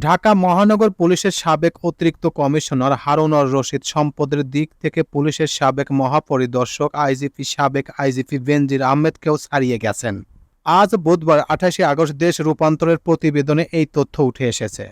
ঢাকা মহানগর পুলিশের সাবেক অতিরিক্ত কমিশনার হারুনর রশিদ সম্পদের দিক থেকে পুলিশের সাবেক মহাপরিদর্শক আইজিপি সাবেক আইজিপি বেনজির আহমেদকেও ছাড়িয়ে গেছেন। আজ বুধবার আঠাশে আগস্ট দেশ রূপান্তরের প্রতিবেদনে এই তথ্য উঠে এসেছে।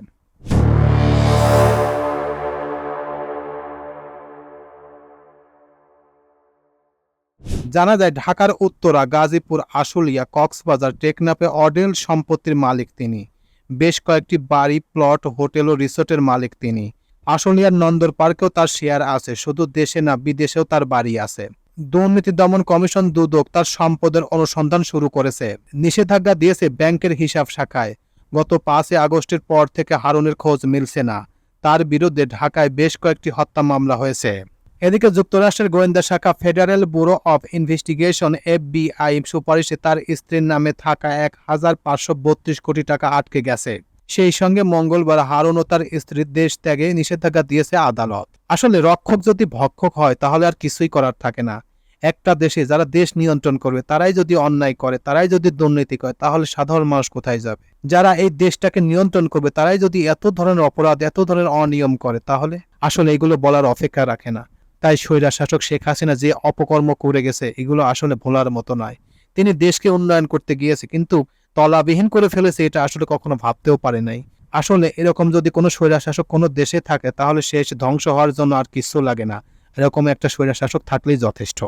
জানা যায়, ঢাকার উত্তরা, গাজীপুর, আশুলিয়া, কক্সবাজার, টেকনাফে অডেল সম্পত্তির মালিক তিনি। বেশ কয়েকটি বাড়ি, প্লট, হোটেল ও রিসোর্টের মালিক তিনি। আশুলিয়ার নন্দর পার্কেও তার শেয়ার আছে, শুধু দেশে না, বিদেশেও তার বাড়ি আছে। দুর্নীতি দমন কমিশন দুদক তার সম্পদের অনুসন্ধান শুরু করেছে। নিষেধাজ্ঞা দিয়েছে ব্যাংকের হিসাব শাখায়। গত পাঁচই আগস্টের পর থেকে হারুনের খোঁজ মিলছে না। তার বিরুদ্ধে ঢাকায় বেশ কয়েকটি হত্যা মামলা হয়েছে। এদিকে যুক্তরাষ্ট্রের গোয়েন্দা শাখা federal bureau of investigation, FBI, সুপারিশে তার স্ত্রীর নামে থাকা এক হাজার পাঁচশো বত্রিশ কোটি টাকা আটকে গেছে। সেই সঙ্গে মঙ্গলবার হারুন ও তার স্ত্রীর দেশ ত্যাগে নিষেধাজ্ঞা দিয়েছে আদালত। আসলে রক্ষক যদি ভক্ষক হয়, তাহলে আর কিছুই করার থাকে না। একটা দেশে যারা দেশ নিয়ন্ত্রণ করবে, তারাই যদি অন্যায় করে, তারাই যদি দুর্নীতি করে, তাহলে সাধারণ মানুষ কোথায় যাবে? যারা এই দেশটাকে নিয়ন্ত্রণ করবে, তারাই যদি এত ধরনের অপরাধ, এত ধরনের অনিয়ম করে, তাহলে? আসলে এগুলো বলার অপেক্ষা রাখে না। তাই স্বৈরা শাসক শেখ হাসিনা যে অপকর্ম করে গেছে, এগুলো আসলে ভোলার মতো নয়। তিনি দেশকে উন্নয়ন করতে গিয়েছে, কিন্তু তলাবিহীন করে ফেলেছে এটা আসলে কখনো ভাবতেও পারে নাই। আসলে এরকম যদি কোনো স্বৈরা শাসক কোনো দেশে থাকে, তাহলে শেষ ধ্বংস হওয়ার জন্য আর কিছু লাগে না। এরকম একটা স্বৈরা শাসক থাকলেই যথেষ্ট।